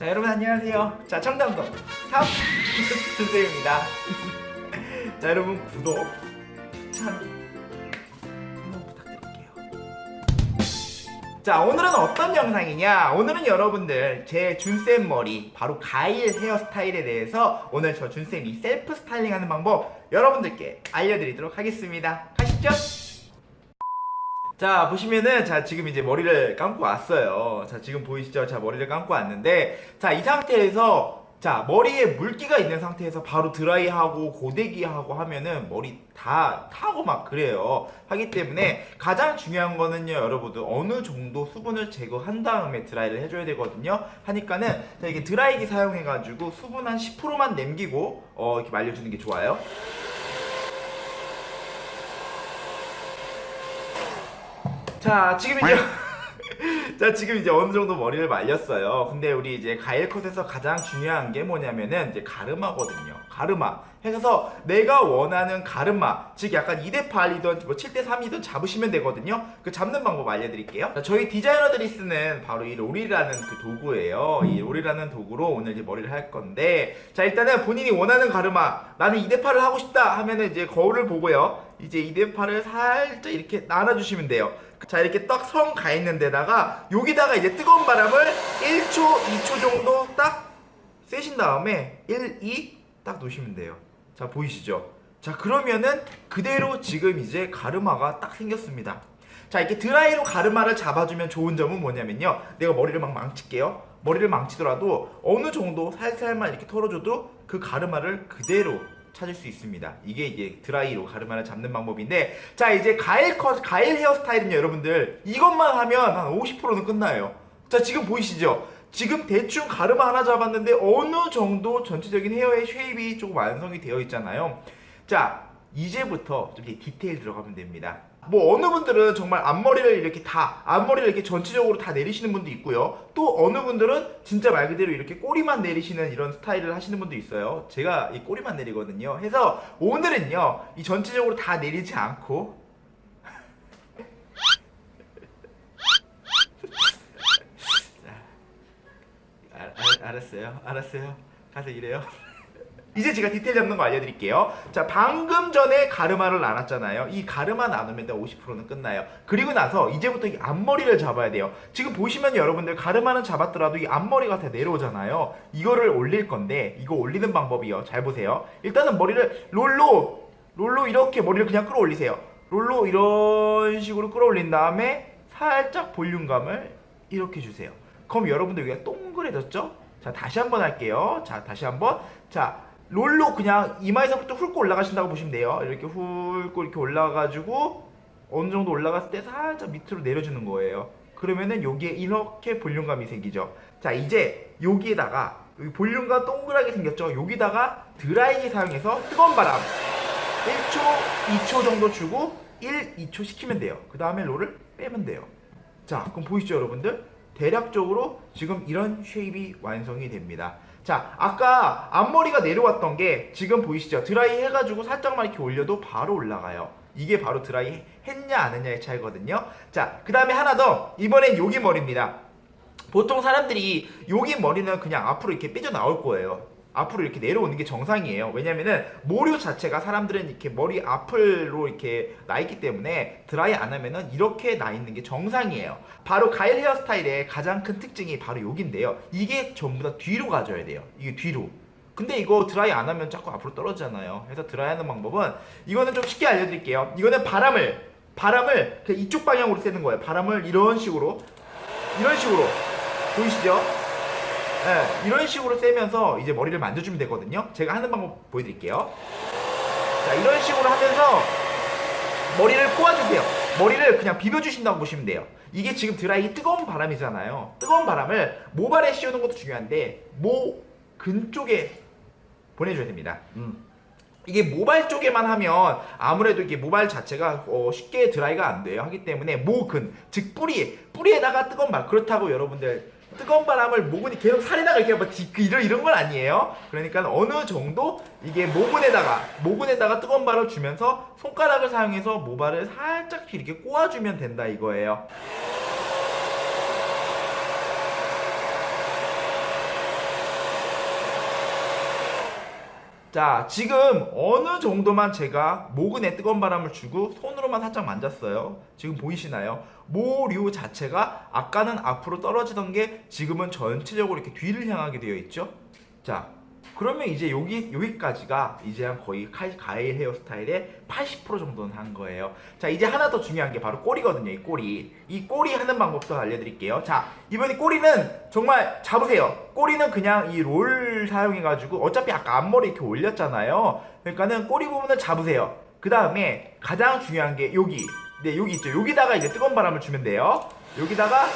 자 여러분 안녕하세요. 자 청담동 탑 준쌤입니다. 자 여러분 구독 참 한번 부탁드릴게요. 자 오늘은 어떤 영상이냐? 오늘은 여러분들 제 준쌤 머리 바로 가일 헤어스타일에 대해서 오늘 저 준쌤이 셀프 스타일링 하는 방법 여러분들께 알려드리도록 하겠습니다. 가시죠 자 보시면은 자 지금 이제 머리를 감고 왔어요. 자 지금 보이시죠? 자 머리를 감고 왔는데 자 이 상태에서 자 머리에 물기가 있는 상태에서 바로 드라이하고 고데기하고 하면은 머리 다 타고 막 그래요. 하기 때문에 가장 중요한 거는요 여러분들 어느 정도 수분을 제거한 다음에 드라이를 해줘야 되거든요. 하니까는 자 이게 드라이기 사용해 가지고 수분 한 10%만 남기고 어 이렇게 말려주는 게 좋아요 자 지금 이제 자 지금 이제 어느 정도 머리를 말렸어요. 근데 우리 이제 가일 컷에서 가장 중요한 게 뭐냐면은 이제 가르마거든요. 가르마. 해서 내가 원하는 가르마, 즉 약간 2대 8이든 뭐 7대 3이든 잡으시면 되거든요. 그 잡는 방법 알려드릴게요. 자, 저희 디자이너들이 쓰는 바로 이 롤이라는 그 도구예요. 이 롤이라는 도구로 오늘 이제 머리를 할 건데, 자 일단은 본인이 원하는 가르마, 나는 2대 8을 하고 싶다 하면은 이제 거울을 보고요. 이제 2대 8을 살짝 이렇게 나눠주시면 돼요. 자 이렇게 딱 성 가 있는 데다가 여기다가 이제 뜨거운 바람을 1초, 2초 정도 딱 쐬신 다음에 1, 2 딱 놓으시면 돼요. 자 보이시죠? 자 그러면은 그대로 지금 이제 가르마가 딱 생겼습니다. 자 이렇게 드라이로 가르마를 잡아주면 좋은 점은 뭐냐면요. 내가 머리를 막 망칠게요. 머리를 망치더라도 어느 정도 살살만 이렇게 털어줘도 그 가르마를 그대로 찾을 수 있습니다. 이게 이제 드라이로 가르마를 잡는 방법인데 자 이제 가일 컷 가일 헤어스타일은요 여러분들 이것만 하면 한 50%는 끝나요. 자 지금 보이시죠? 지금 대충 가르마 하나 잡았는데 어느 정도 전체적인 헤어의 쉐입이 조금 완성이 되어 있잖아요. 자 이제부터 좀 이렇게 디테일 들어가면 됩니다. 뭐 어느 분들은 정말 앞머리를 이렇게 다 앞머리를 이렇게 전체적으로 다 내리시는 분도 있고요. 또 어느 분들은 진짜 말 그대로 이렇게 꼬리만 내리시는 이런 스타일을 하시는 분도 있어요. 제가 이 꼬리만 내리거든요. 해서 오늘은요 이 전체적으로 다 내리지 않고 자, 알, 알, 알았어요. 알았어요. 가서 일해요. 이제 제가 디테일 잡는 거 알려드릴게요. 자, 방금 전에 가르마를 나눴잖아요. 이 가르마 나누면 50%는 끝나요. 그리고 나서 이제부터 이 앞머리를 잡아야 돼요. 지금 보시면 여러분들 가르마는 잡았더라도 이 앞머리가 다 내려오잖아요. 이거를 올릴 건데 이거 올리는 방법이요. 잘 보세요. 일단은 머리를 롤로 롤로 이렇게 머리를 그냥 끌어올리세요. 롤로 이런 식으로 끌어올린 다음에 살짝 볼륨감을 이렇게 주세요. 그럼 여러분들 여기가 동그래졌죠? 자 다시 한번 할게요. 자 다시 한번 자 롤로 그냥 이마에서부터 훑고 올라가신다고 보시면 돼요. 이렇게 훑고 이렇게 올라가가지고 어느 정도 올라갔을 때 살짝 밑으로 내려주는 거예요. 그러면은 여기에 이렇게 볼륨감이 생기죠. 자 이제 여기에다가 여기 볼륨감 동그랗게 생겼죠. 여기다가 드라이기 사용해서 뜨거운 바람 1초, 2초 정도 주고 1, 2초 시키면 돼요. 그 다음에 롤을 빼면 돼요. 자, 그럼 보이시죠, 여러분들? 대략적으로 지금 이런 쉐입이 완성이 됩니다. 자, 아까 앞머리가 내려왔던 게 지금 보이시죠? 드라이 해가지고 살짝만 이렇게 올려도 바로 올라가요. 이게 바로 드라이 했냐 안 했냐의 차이거든요. 자, 그 다음에 하나 더. 이번엔 여기 머리입니다. 보통 사람들이 여기 머리는 그냥 앞으로 이렇게 삐져 나올 거예요. 앞으로 이렇게 내려오는 게 정상이에요. 왜냐면은 모류 자체가 사람들은 이렇게 머리 앞으로 이렇게 나 있기 때문에 드라이 안 하면은 이렇게 나 있는 게 정상이에요. 바로 가일 헤어스타일의 가장 큰 특징이 바로 여기인데요. 이게 전부 다 뒤로 가져야 돼요. 이게 뒤로. 근데 이거 드라이 안 하면 자꾸 앞으로 떨어지잖아요. 그래서 드라이 하는 방법은 이거는 좀 쉽게 알려드릴게요. 이거는 바람을 바람을 이쪽 방향으로 쐬는 거예요. 바람을 이런 식으로 이런 식으로 보이시죠? 네, 이런 식으로 쐬면서 이제 머리를 만져주면 되거든요. 제가 하는 방법 보여드릴게요. 자, 이런 식으로 하면서 머리를 꼬아주세요. 머리를 그냥 비벼주신다고 보시면 돼요. 이게 지금 드라이 뜨거운 바람이잖아요. 뜨거운 바람을 모발에 씌우는 것도 중요한데 모 근 쪽에 보내줘야 됩니다. 음. 이게 모발 쪽에만 하면 아무래도 이게 모발 자체가 어, 쉽게 드라이가 안 돼요. 하기 때문에 모근, 즉 뿌리, 뿌리에다가 뜨거운 바람. 그렇다고 여러분들 뜨거운 바람을 모근이 계속 살에다가 이렇게 뭐 디- 이런 이런 건 아니에요. 그러니까 어느 정도 이게 모근에다가 모근에다가 뜨거운 바람을 주면서 손가락을 사용해서 모발을 살짝 이렇게 꼬아주면 된다 이거예요. 자, 지금 어느 정도만 제가 모근에 뜨거운 바람을 주고 손으로만 살짝 만졌어요. 지금 보이시나요? 모류 자체가 아까는 앞으로 떨어지던 게 지금은 전체적으로 이렇게 뒤를 향하게 되어 있죠. 자, 그러면 이제 여기 여기까지가 이제 한 거의 카- 가일 헤어스타일의 80% 정도는 한 거예요. 자, 이제 하나 더 중요한 게 바로 꼬리거든요. 이 꼬리. 이 꼬리 하는 방법도 알려드릴게요. 자, 이번에 꼬리는 정말 잡으세요. 꼬리는 그냥 이 롤 사용해가지고 어차피 아까 앞머리 이렇게 올렸잖아요. 그러니까는 꼬리 부분을 잡으세요. 그 다음에 가장 중요한 게 여기. 네, 여기 있죠. 여기다가 이제 뜨거운 바람을 주면 돼요. 여기다가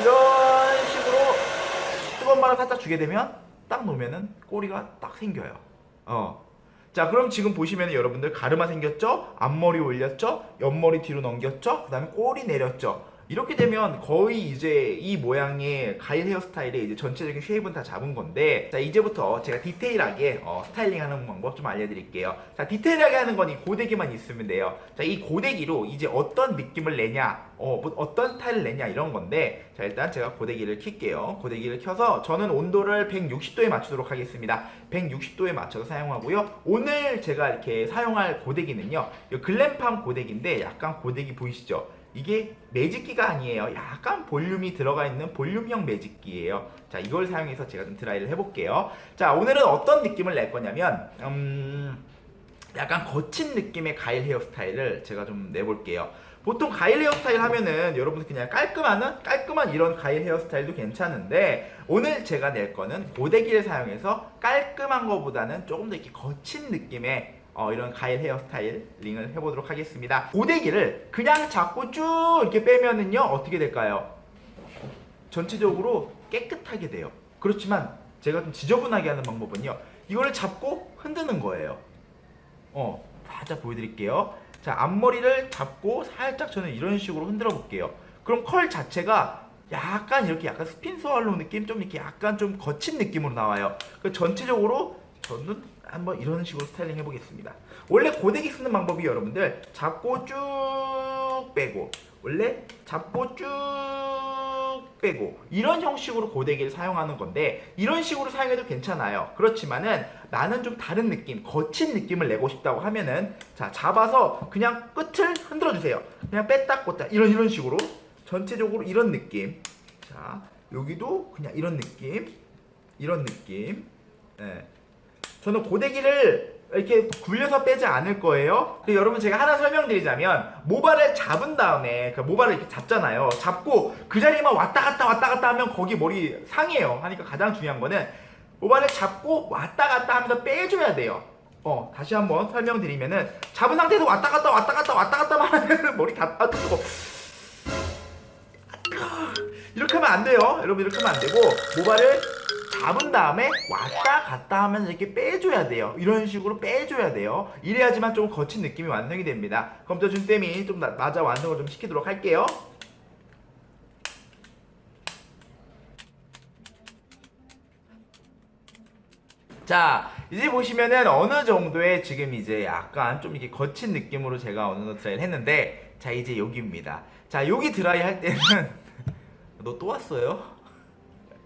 이런 식으로 뜨거운 바람 살짝 주게 되면 딱 놓으면은 꼬리가 딱 생겨요. 어. 자, 그럼 지금 보시면 여러분들 가르마 생겼죠? 앞머리 올렸죠? 옆머리 뒤로 넘겼죠? 그 다음에 꼬리 내렸죠? 이렇게 되면 거의 이제 이 모양의 가일 헤어스타일의 이제 전체적인 쉐입은 다 잡은 건데 자 이제부터 제가 디테일하게 어, 스타일링하는 방법 좀 알려드릴게요. 자 디테일하게 하는 건 이 고데기만 있으면 돼요. 자 이 고데기로 이제 어떤 느낌을 내냐 어, 뭐 어떤 스타일을 내냐 이런 건데 자 일단 제가 고데기를 킬게요. 고데기를 켜서 저는 온도를 160도에 맞추도록 하겠습니다. 160도에 맞춰서 사용하고요. 오늘 제가 이렇게 사용할 고데기는요 이 글램팜 고데기인데 약간 고데기 보이시죠 이게 매직기가 아니에요. 약간 볼륨이 들어가 있는 볼륨형 매직기예요. 자, 이걸 사용해서 제가 좀 드라이를 해볼게요. 자, 오늘은 어떤 느낌을 낼 거냐면, 음, 약간 거친 느낌의 가일 헤어스타일을 제가 좀 내볼게요. 보통 가일 헤어스타일 하면은 여러분들 그냥 깔끔한 깔끔한 이런 가일 헤어스타일도 괜찮은데 오늘 제가 낼 거는 고데기를 사용해서 깔끔한 거보다는 조금 더 이렇게 거친 느낌의 어, 이런 가일 헤어스타일링을 해보도록 하겠습니다. 고데기를 그냥 잡고 쭉 이렇게 빼면은요 어떻게 될까요? 전체적으로 깨끗하게 돼요. 그렇지만 제가 좀 지저분하게 하는 방법은요. 이거를 잡고 흔드는 거예요. 어, 살짝 보여드릴게요. 자, 앞머리를 잡고 살짝 저는 이런 식으로 흔들어 볼게요. 그럼 컬 자체가 약간 이렇게 약간 스핀 스왈로 느낌 좀 이렇게 약간 좀 거친 느낌으로 나와요. 그 전체적으로 저는 한번 이런 식으로 스타일링 해보겠습니다. 원래 고데기 쓰는 방법이 여러분들 잡고 쭉 빼고 원래 잡고 쭉 빼고 이런 형식으로 고데기를 사용하는 건데 이런 식으로 사용해도 괜찮아요. 그렇지만은 나는 좀 다른 느낌, 거친 느낌을 내고 싶다고 하면은 자 잡아서 그냥 끝을 흔들어 주세요. 그냥 뺐다 꽂다 이런 이런 식으로 전체적으로 이런 느낌. 자 여기도 그냥 이런 느낌, 이런 느낌. 예. 저는 고데기를 이렇게 굴려서 빼지 않을 거예요. 근데 여러분 제가 하나 설명드리자면 모발을 잡은 다음에 그 모발을 이렇게 잡잖아요. 잡고 그 자리만 왔다 갔다 왔다 갔다 하면 거기 머리 상해요. 하니까 가장 중요한 거는 모발을 잡고 왔다 갔다 하면서 빼줘야 돼요. 어 다시 한번 설명드리면은 잡은 상태에서 왔다 갔다 왔다 갔다 왔다 갔다만 하면 머리 다 뜨거. 이렇게 하면 안 돼요. 여러분 이렇게 하면 안 되고 모발을 잡은 다음에 왔다 갔다 하면서 이렇게 빼줘야 돼요. 이런 식으로 빼줘야 돼요. 이래야지만 좀 거친 느낌이 완성이 됩니다. 그럼 저 준쌤이 좀 나- 맞아 완성을 좀 시키도록 할게요. 자, 이제 보시면은 어느 정도의 지금 이제 약간 좀 이렇게 거친 느낌으로 제가 어느 드라이를 했는데, 자, 이제 여기입니다. 자, 여기 드라이 할 때는, 너 또 왔어요?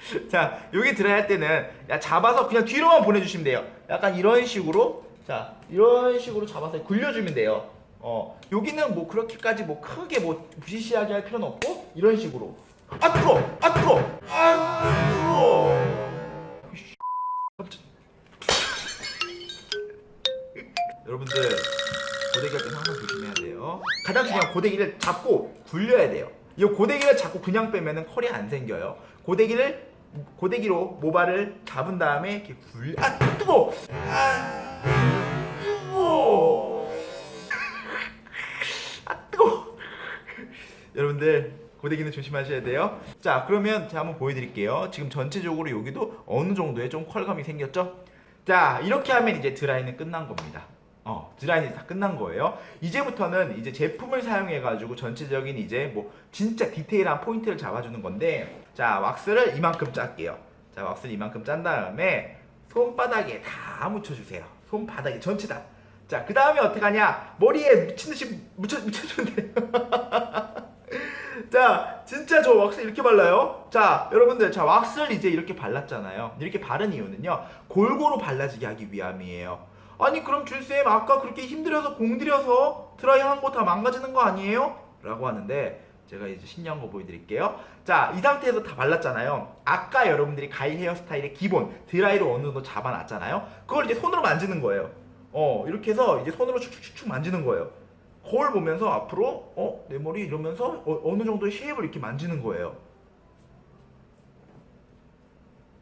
자, 여기 드라이 할 때는 야, 잡아서 그냥 뒤로만 보내주시면 돼요. 약간 이런 식으로, 자, 이런 식으로 잡아서 굴려주면 돼요. 어, 여기는 뭐 그렇게까지 뭐 크게 뭐 부시시하게 할 필요는 없고, 이런 식으로. 아, 뜨거! 아, 뜨거! 아! 깜짝- 여러분들 고데기 할 때는 항상 조심해야 돼요. 가장 중요한 고데기를 잡고 굴려야 돼요. 이 고데기를 잡고 그냥 빼면은 컬이 안 생겨요. 고데기를 고데기로 모발을 잡은 다음에 이렇게 굴. 아 뜨거. 아 뜨거. 아 뜨거. 여러분들 고데기는 조심하셔야 돼요. 자 그러면 제가 한번 보여드릴게요. 지금 전체적으로 여기도 어느 정도의 좀 컬감이 생겼죠? 자 이렇게 하면 이제 드라이는 끝난 겁니다. 어, 드라이는 다 끝난 거예요. 이제부터는 이제 제품을 사용해 가지고 전체적인 이제 뭐 진짜 디테일한 포인트를 잡아주는 건데 자 왁스를 이만큼 짤게요. 자 왁스를 이만큼 짠 다음에 손바닥에 다 묻혀주세요. 손바닥에 전체 다. 자 그 다음에 어떻게 하냐? 머리에 미친 듯이 묻혀 묻혀주면 돼요. 자, 진짜 저 왁스 이렇게 발라요. 자, 여러분들, 자, 왁스를 이제 이렇게 발랐잖아요. 이렇게 바른 이유는요, 골고루 발라지게 하기 위함이에요. 아니, 그럼 줄쌤, 아까 그렇게 힘들여서 공들여서 드라이 한 거 다 망가지는 거 아니에요? 라고 하는데, 제가 이제 신기한 거 보여드릴게요. 자, 이 상태에서 다 발랐잖아요. 아까 여러분들이 가일 헤어스타일의 기본, 드라이로 어느 정도 잡아놨잖아요. 그걸 이제 손으로 만지는 거예요. 어, 이렇게 해서 이제 손으로 축축축축 만지는 거예요. 거울 보면서 앞으로 어 내 머리 이러면서 어, 느 정도의 쉐입을 이렇게 만지는 거예요.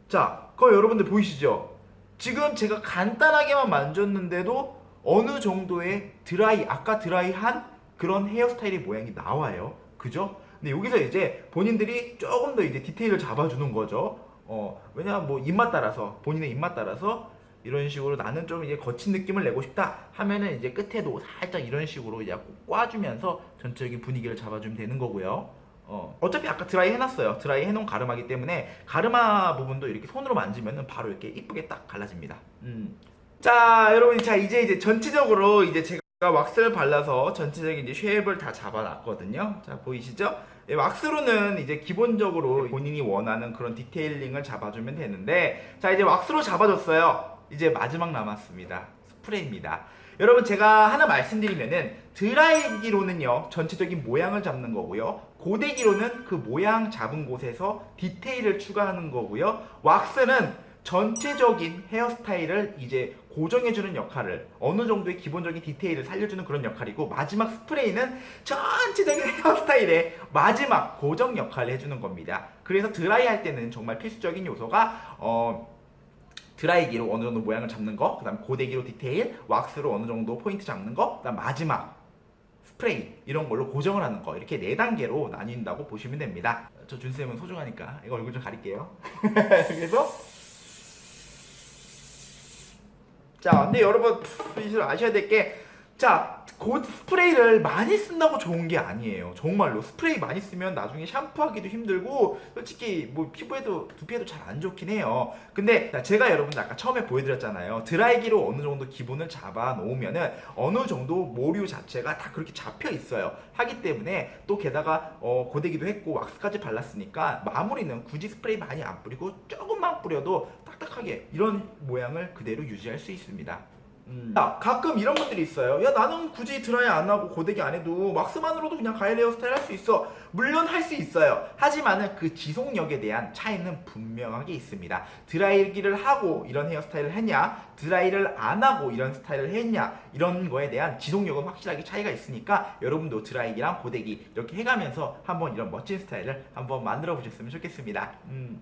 자, 그거 여러분들 보이시죠? 지금 제가 간단하게만 만졌는데도 어느 정도의 드라이 아까 드라이한 그런 헤어스타일의 모양이 나와요. 그죠? 근데 여기서 이제 본인들이 조금 더 이제 디테일을 잡아주는 거죠. 어, 왜냐 뭐 입맛 따라서 본인의 입맛 따라서 이런 식으로 나는 좀 이제 거친 느낌을 내고 싶다 하면은 이제 끝에도 살짝 이런 식으로 이제 꽈주면서 전체적인 분위기를 잡아주면 되는 거고요. 어, 어차피 아까 드라이 해놨어요. 드라이 해놓은 가르마기 때문에 가르마 부분도 이렇게 손으로 만지면은 바로 이렇게 이쁘게 딱 갈라집니다. 음. 자, 여러분, 자 이제 이제 전체적으로 이제 제가 왁스를 발라서 전체적인 이제 쉐입을 다 잡아놨거든요. 자 보이시죠? 예, 왁스로는 이제 기본적으로 본인이 원하는 그런 디테일링을 잡아주면 되는데 자 이제 왁스로 잡아줬어요. 이제 마지막 남았습니다. 스프레이입니다. 여러분 제가 하나 말씀드리면은 드라이기로는요 전체적인 모양을 잡는 거고요 고데기로는 그 모양 잡은 곳에서 디테일을 추가하는 거고요 왁스는 전체적인 헤어스타일을 이제 고정해주는 역할을 어느 정도의 기본적인 디테일을 살려주는 그런 역할이고 마지막 스프레이는 전체적인 헤어스타일의 마지막 고정 역할을 해주는 겁니다. 그래서 드라이 할 때는 정말 필수적인 요소가 어 드라이기로 어느 정도 모양을 잡는 거, 그 다음 고데기로 디테일, 왁스로 어느 정도 포인트 잡는 거, 그 다음 마지막 스프레이 이런 걸로 고정을 하는 거 이렇게 네 단계로 나뉜다고 보시면 됩니다. 저 준쌤은 소중하니까 이거 얼굴 좀 가릴게요. 그래서 자, 근데 여러분 이제 아셔야 될 게 자, 곧 스프레이를 많이 쓴다고 좋은 게 아니에요. 정말로 스프레이 많이 쓰면 나중에 샴푸하기도 힘들고 솔직히 뭐 피부에도 두피에도 잘 안 좋긴 해요. 근데 자, 제가 여러분들 아까 처음에 보여드렸잖아요. 드라이기로 어느 정도 기본을 잡아 놓으면은 어느 정도 모류 자체가 다 그렇게 잡혀 있어요. 하기 때문에 또 게다가 어, 고데기도 했고 왁스까지 발랐으니까 마무리는 굳이 스프레이 많이 안 뿌리고 조금만 뿌려도 딱딱하게 이런 모양을 그대로 유지할 수 있습니다. 음. 야, 가끔 이런 분들이 있어요. 야, 나는 굳이 드라이 안 하고 고데기 안 해도 왁스만으로도 그냥 가일 헤어스타일 할 수 있어. 물론 할 수 있어요. 하지만은 그 지속력에 대한 차이는 분명하게 있습니다. 드라이기를 하고 이런 헤어스타일을 했냐, 드라이를 안 하고 이런 스타일을 했냐, 이런 거에 대한 지속력은 확실하게 차이가 있으니까 여러분도 드라이기랑 고데기 이렇게 해가면서 한번 이런 멋진 스타일을 한번 만들어 보셨으면 좋겠습니다. 음.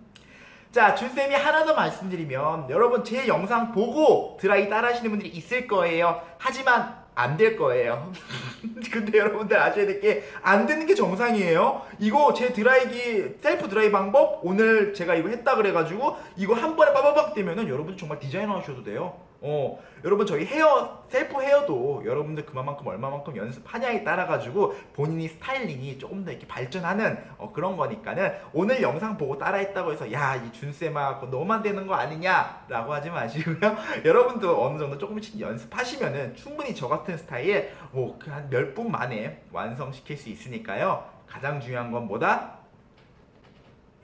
자, 준쌤이 하나 더 말씀드리면 여러분 제 영상 보고 드라이 따라 하시는 분들이 있을 거예요. 하지만 안 될 거예요. 근데 여러분들 아셔야 될 게 안 되는 게 정상이에요. 이거 제 드라이기 셀프 드라이 방법 오늘 제가 이거 했다 그래 가지고 이거 한 번에 빠바박 되면은 여러분 정말 디자이너 하셔도 돼요. 어, 여러분 저희 헤어 셀프 헤어도 여러분들 그만큼 얼마만큼 연습하냐에 따라 가지고 본인이 스타일링이 조금 더 이렇게 발전하는 어, 그런 거니까는 오늘 영상 보고 따라했다고 해서 야 이 준쌤아 너만 되는 거 아니냐라고 하지 마시고요. 여러분도 어느 정도 조금씩 연습하시면은 충분히 저 같은 스타일 뭐한 몇분 만에 완성시킬 수 있으니까요. 가장 중요한 건 뭐다?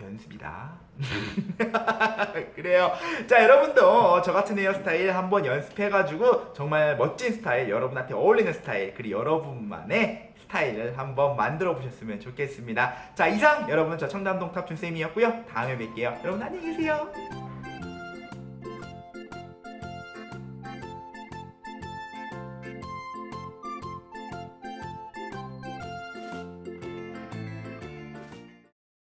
연습이다. 그래요. 자, 여러분도 어, 저 같은 헤어스타일 한번 연습해가지고 정말 멋진 스타일, 여러분한테 어울리는 스타일, 그리고 여러분만의 스타일을 한번 만들어 보셨으면 좋겠습니다. 자, 이상 여러분 저 청담동 탑준쌤이었고요. 다음에 뵐게요. 여러분 안녕히 계세요.